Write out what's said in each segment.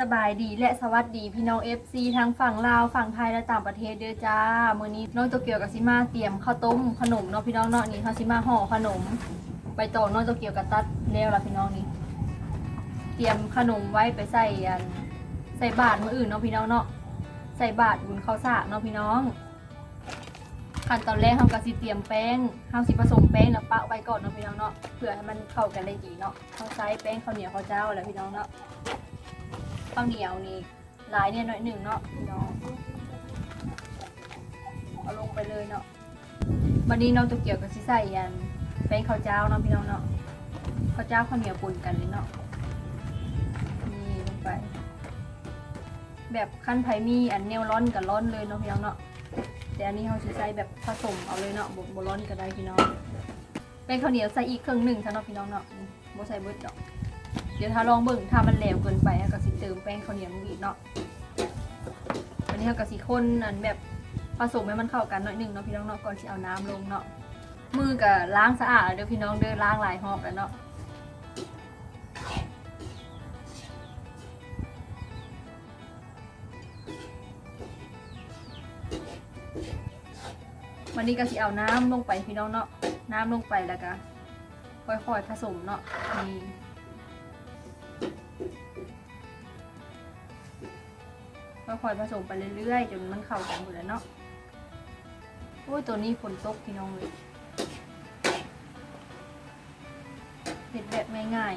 สบายดีและสวัสดีพี่น้อง FC ทั้งฝั่งลาวฝั่งไทยและต่างประเทศเด้อจ้ามื้อนี้น้องโตเกียวกับซิมาเตรียมข้าวต้มขนมเนาะพี่น้องเนาะนี่เขาซิมาห่อขนมใบตองน้องโตเกียวกับตัดแล้วล่ะพี่น้องนี่เตรียมขนมไว้ไปใส่อันใส่บาตรมื้ออื่นเนาะพี่น้องเนาะใส่บาตรบุญข้าวสากเนาะพี่น้องขั้นตอนแรกเราก็สิเตรียมแป้งเราสิผสมแป้งแล้วปะไว้ก่อนเนาะพี่น้องเนาะเพื่อให้มันเข้ากันได้ดีเนาะเขาใช้แป้งข้าวเหนียวข้าวเจ้าแล้วพี่น้องเนาะ ข้าวเหนียวนี่หลายเนี่ยหน่อยหนึ่งเนาะพี่น้องเอาลงไปเลยเนาะวันนี้น้องจะเกี่ยวกับซิใส่ยันแป้งข้าวเจ้าเนาะพี่น้องเนาะข้าวเจ้าข้าวเหนียวปนกันเลยเนาะนี่ลงไป แบบขั้นไผ่มีอันเนวร้อนกับร้อนเลยเนาะพี่น้องเนาะแต่อันนี้เขาสิใส่แบบผสมเอาเลยเนาะบบร้อนก็ได้พี่น้องแป้งข้าวเหนียวใส่อีกครึ่งหนึ่งซะเนาะพี่น้องเนาะนี่บ่ใส่เบิดดอก เดี๋ยวถ้าลองเบิ่งถ้ามันแหลวเกินไปก็สิเติมแป้งข้าวเหนียวลงอีกเนาะวันนี้เราก็สิคนอันแบบผสมให้มันเข้ากันหน่อยหนึงเนาะพี่น้องเนาะก่อนที่เอาน้ำลงเนาะมือก็ล้างสะอาดแล้วเด้อพี่น้องเด้อล้างหลายหอบแล้วเนาะวันนี้ก็สิเอาน้ำลงไปพี่น้องเนาะน้ำลงไปแล้วก็ค่อยๆผสมเนาะนี่ ค่อยๆผสมไปเรื่อยๆจนมันเข้ากันหมดแล้วเนาะโอ้ยตัวนี้ฝนตกพี่น้องเลยเด็ดแบบง่าย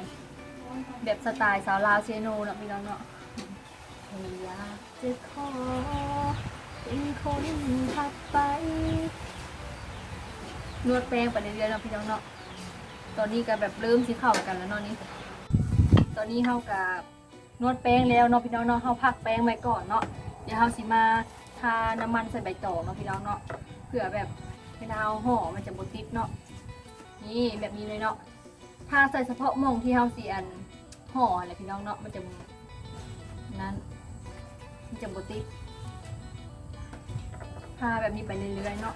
ๆแบบสไตล์สาวลาวเชโนเนาะพี่น้องเนาะอยากจะขอเป็นคนถัดไปนวดแป้งไปเรื่อยๆเนาะพี่น้องเนาะตอนนี้ก็แบบเริ่มสิเข้ากันแล้วเนาะนี่ตอนนี้เข้ากับ นวดแป้งแล้วเนาะพี่น้องเนาะเฮาพักแป้งไว้ก่อนเนาะเดี๋ยวเฮาสิมาทาน้ำมันใส่ใบตองเนาะพี่น้องเนาะเผื่อแบบเวลาเอาห่อมันจะบ่ติดเนาะนี่แบบนี้เลยเนาะทาใส่เฉพาะหมองที่เฮาสิอันห่ออะไรพี่น้องเนาะมันจะนั้นมันจะบ่ติดทาแบบนี้ไปเรื่อยๆเนาะ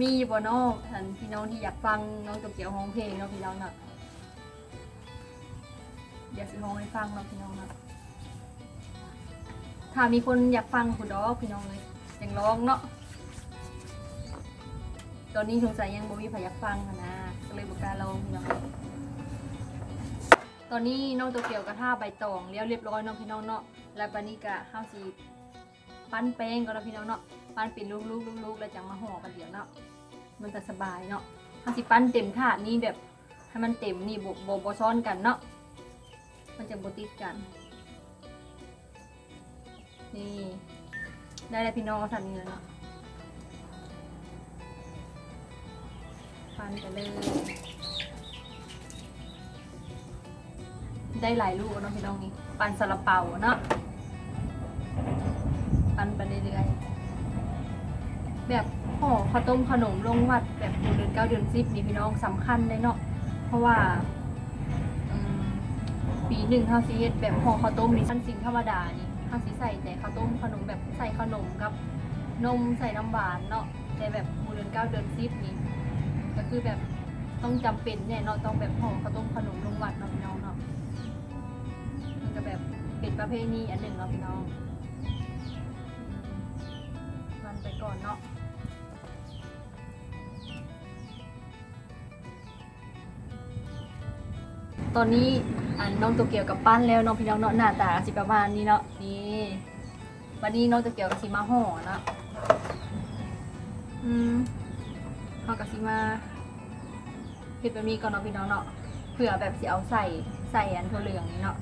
มีบ่เนาะท่านพี่น้องที่อยากฟังน้องตัวเกียวร้องเพลงเนาะพี่น้องเนาะ เดี๋ยวสิร้องให้ฟังเนาะพี่น้องเนาะถ้ามีคนอยากฟังคุณดอกพี่น้องเลยอยังร้องเนาะตอนนี้สงสัยยังบ่มีใครอยากฟังหั้นนะก็เลยบอกกล้ารร้องพี่น้องตอนนี้น้องตัวเกี่ยวกับท่าใบตองเลี้ยวเรียบร้อยเนาะพี่น้องเนาะแล้วปานนี้ก็ห้าสีปั้นแป้งก็แล้วพี่น้องเนาะปั้นเป็นลูกๆๆๆแล้วจังมาห่อกันเดี๋ยวเนาะมันจะสบายเนาะห้าสิปั้นเต็มถาดนี่แบบให้มันเต็มนี่บ่บ่บ่ซ้อนกันเนาะ มันจะบติดกัน นี่ได้แล้วพี่น้องทำเงินเนาะฟันไปเลย ได้หลายลูกเนาะพี่น้องนี่ปันซาลาเปาเนาะปันไปเรื่อยๆแบบห่อข้าวต้มขนมลงวัดแบบเดือนเก้าเดือนสิบนี่พี่น้องสำคัญเลยเนาะเพราะว่า ปีหนึ่งข้าวซีเฮ็ดแบบห่อข้าวต้มนี่ชั้นสิ่งธรรมดานี่ข้าวซีใส่แต่ข้าวต้มขนมแบบใส่ขนมกับนมใส่น้ำหวานเนาะแต่แบบหมูเดือนเก้าเดือนสิบนี่ก็คือแบบต้องจำเป็นเนี่ยเนาะต้องแบบห่อข้าวต้มขนมลงวัดเนาะพี่น้องเนาะมันก็แบบเป็นประเพณีอันหนึ่งเนาะพี่น้องมันไปก่อนเนาะตอนนี้ อันน้องตัวเกี่ยวกับปั้นแล้วน้องพี่น้องเนาะหน้าตาสิประมาณนี้เนาะนี่วันนี้น้องตัวเกี่ยวกับสีมาห่อเนาะอืมห่อกับสีมาเห็ดแบบนี้ก่อนเนาะพี่น้องเนาะเผื่อแบบสิเอาใส่ใส่อันถั่วเหลืองนี่เนาะ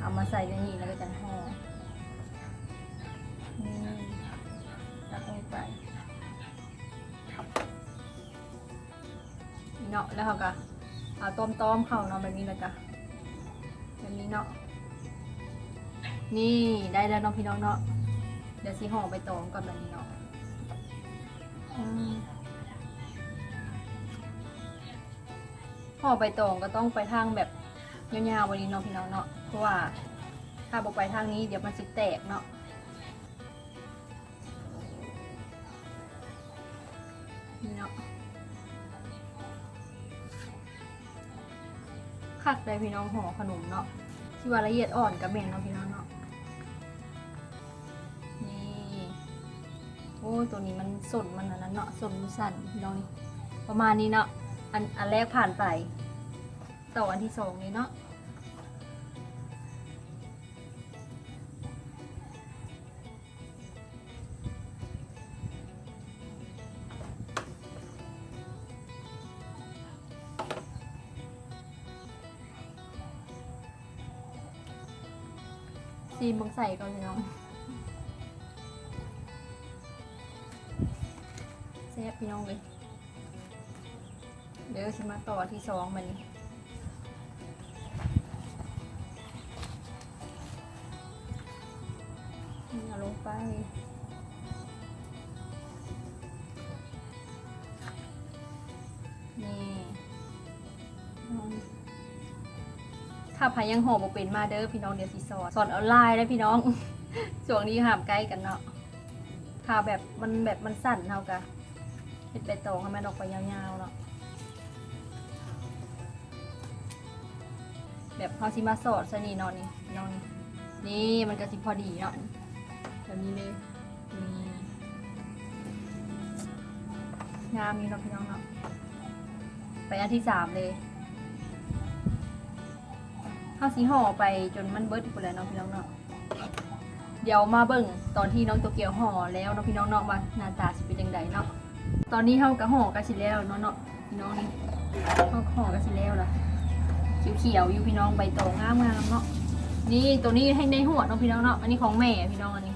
เอามาใส่ในนี้แล้วก็จะห่อนี่ตักลงไปเนาะแล้วเขาก็เอาต้มต้มๆเข้าเนาะแบบนี้เลยจ้ะ แบบนี้เนาะ นี่ได้แล้วน้องพี่น้องเนาะ เดี๋ยวสีห่อใบตองก่อนแบบนี้เนาะห่อใบตองก็ต้องไปทางแบบยาวๆวันนี้เนาะพี่น้องเนาะ เพราะว่าถ้าบอกไปทางนี้เดี๋ยวมันสิแตกเนาะ คักเลยพี่น้องห่อขนมเนาะที่ว่าละเอียดอ่อนกับแม่นเนาะพี่น้องเนาะนี่โอ้ตัวนี้มันสนมันอันนั้นเนาะสนมันสั่นพี่น้องนี่ประมาณนี้เนาะอันอันแรกผ่านไป ต่ออันที่สองเลยเนาะ ซีนบังใส่ก่อนพี่น้องแซ่บพี่น้องเลยเดี๋ยวสิมาต่อที่สองมันนี่เอาลงไปนี่ ถ้าพายังหอบ่เป็นมาเด้อพี่น้องเดี๋ยวสิสอนสอนออนไลน์ได้พี่น้อง ช่วงนี้ห้ามใกล้กันเนาะถ้าแบบมันแบบมันสั่นเท่ากะเห็ดใบตองให้มันออกไปยาวๆเนาะแบบเขาสิมาสอดซะนี่นาะนี่พี่น้อนี่นี่มันก็สิพอดีเนาะแบบนี้เลยนี่งามนี่เนาะพี่น้องเนาะไปอันที่สามเลย ข้าสีห่อไปจนมันเบิดไปแล้วเนาะพี่น้องเนาะเดี๋ยวมาเบิ่งตอนที่น้องโตเกียวห่อแล้วเนาะพี่น้องเนาะว่าหน้าตาสิเป็นยังไงเนาะตอนนี้เฮากับห่อกันสิแล้วเนาะเนาะพี่น้องนี่เฮาห่อกันสิแล้วล่ะเขียวๆอยู่พี่น้องใบตองงามๆเนาะนี่ตัวนี้ให้ในหัวเนาะพี่น้องเนาะอันนี้ของแม่พี่น้องอันนี้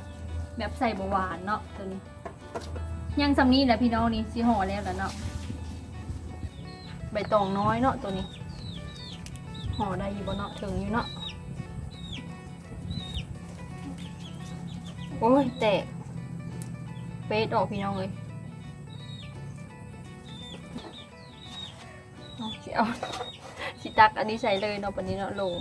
แบบใส่บหวานเนาะตัวนี้ยังซำนี้แหละพี่น้องนี่สีห่อแล้วแล้วเนาะใบตองน้อยเนาะตัวนี้ ห่อได้อยู่บ่เนาะถึงอยู่เนาะโอ้ยแตกเฟดออกพี่น้องเลยเอาสิเอาสิตักอันนี้ใส่เลยเนาะปันนี้เนาะลง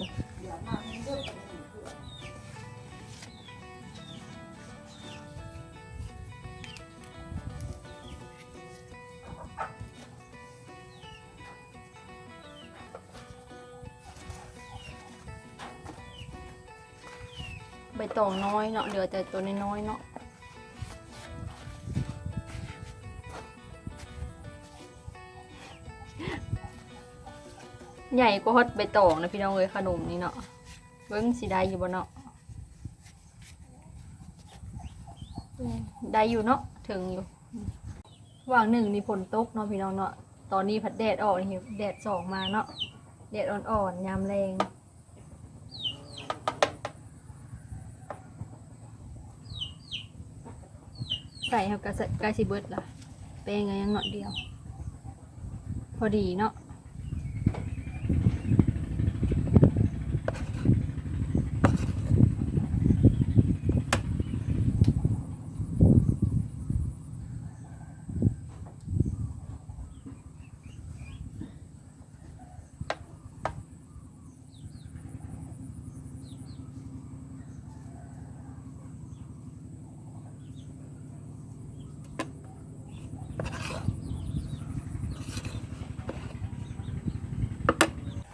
ตองน้อยเนาะเหลือแต่ตัวน้อยๆเนาะใหญ่กว่าฮอตใบตองนะพี่น้องเอ้ยขนมนี่เนาะเบิ้งสิได้อยู่บ่เนาะได้อยู่เนาะถึงอยู่ว่างหนึ่งนี่ฝนตกเนาะพี่น้องเนาะตอนนี้พัดแดดออกนี่แดดสองมาเนาะแดดอ่อนๆยามแรง ใส่ครับกะใส่กะสิเบิดละแป้งก็ยังหน่อยเดียว พอดีเนาะ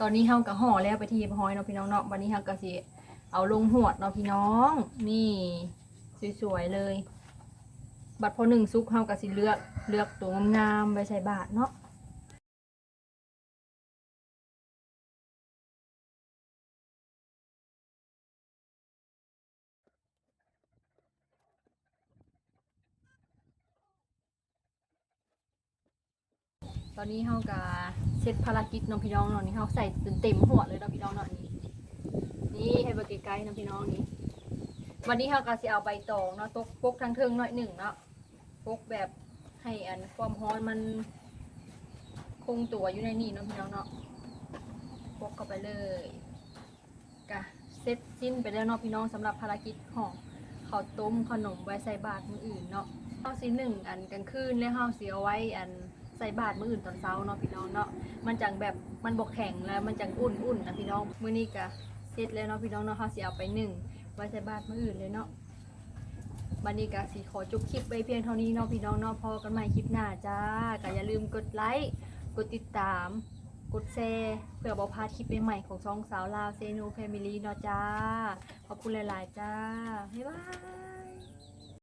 อนนี้เฮากับห่อแล้วไปที่พอยเนาะพี่น้องเนาะวันนี้เฮาก็สิเอาลงหวดเนาะพี่น้อง นี่สวยๆเลย บัตรพอหนึ่งซุกเฮาก็สิเลือกเลือกตัวงามๆไปใส่บาทเนาะ ตอนนี้เฮากับเสร็จภารกิจน้องพี่น้องเนาะนี่เฮาใส่เต็มหัวเลยเนาะพี่น้องเนาะนี่นี่ให้เบอร์ไกลๆเนาะพี่น้องนี่วันนี้เฮาก็สิเอาใบตองเนาะตกปกทั้งเทิงหน่อยหนึ่งเนาะปกแบบให้อันความร้อนมันคงตัวอยู่ในนี่เนาะพี่น้องเนาะปกเข้าไปเลยกะเสร็จสิ้นไปแล้วเนาะพี่น้องสำหรับภารกิจของข้าวต้มขนมไว้ใส่บาตรมื้ออื่นเนาะเฮาสิหนึ่งอันกลางคืนแล้วเฮาสิเอาไว้อัน ใส่บาตรมื้ออื่นตอนเช้าเนาะพี่น้องเนาะมันจังแบบมันบกแข็งแล้วมันจังอุ่นอุ่นนะพี่น้องมื้อนี้ก็เสร็จแล้วเนาะพี่น้องเนาะเขาสิเอาไปหนึ่งไว้ใส่บาตรมื้ออื่นเลยเนาะบันนี้ก็สิขอจบคลิปไว้เพียงเท่านี้เนาะพี่น้องเนาะพอกันใหม่คลิปหน้าจ้าก็อย่าลืมกดไลค์กดติดตาม กดแชร์เพื่อบ่พาคลิปใหม่ๆของช่องสาวลาวเซโนแฟมิลี่เนาะจ้าขอบคุณหลายๆจ้าบ๊ายบาย